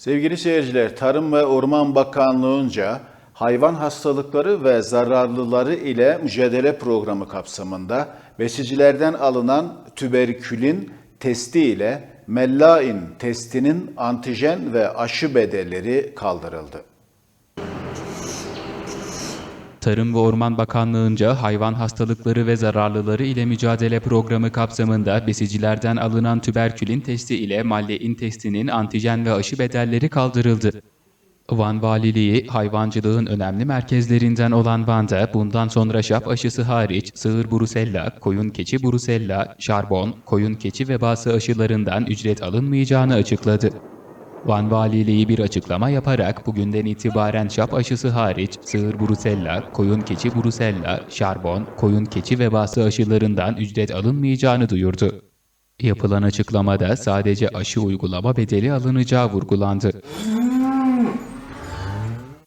Sevgili seyirciler, Tarım ve Orman Bakanlığı'nca hayvan hastalıkları ve zararlıları ile mücadele programı kapsamında besicilerden alınan tüberkülin testi ile Mellain testinin antijen ve aşı bedelleri kaldırıldı. Tarım ve Orman Bakanlığı'nca hayvan hastalıkları ve zararlıları ile mücadele programı kapsamında besicilerden alınan tüberkülin testi ile mallein testinin antijen ve aşı bedelleri kaldırıldı. Van Valiliği, hayvancılığın önemli merkezlerinden olan Van'da bundan sonra şap aşısı hariç sığır brusella, koyun keçi brusella, şarbon, koyun keçi vebası aşılarından ücret alınmayacağını açıkladı. Van Valiliği bir açıklama yaparak bugünden itibaren şap aşısı hariç sığır brusella, koyun keçi brusella, şarbon, koyun keçi vebası aşılarından ücret alınmayacağını duyurdu. Yapılan açıklamada sadece aşı uygulama bedeli alınacağı vurgulandı.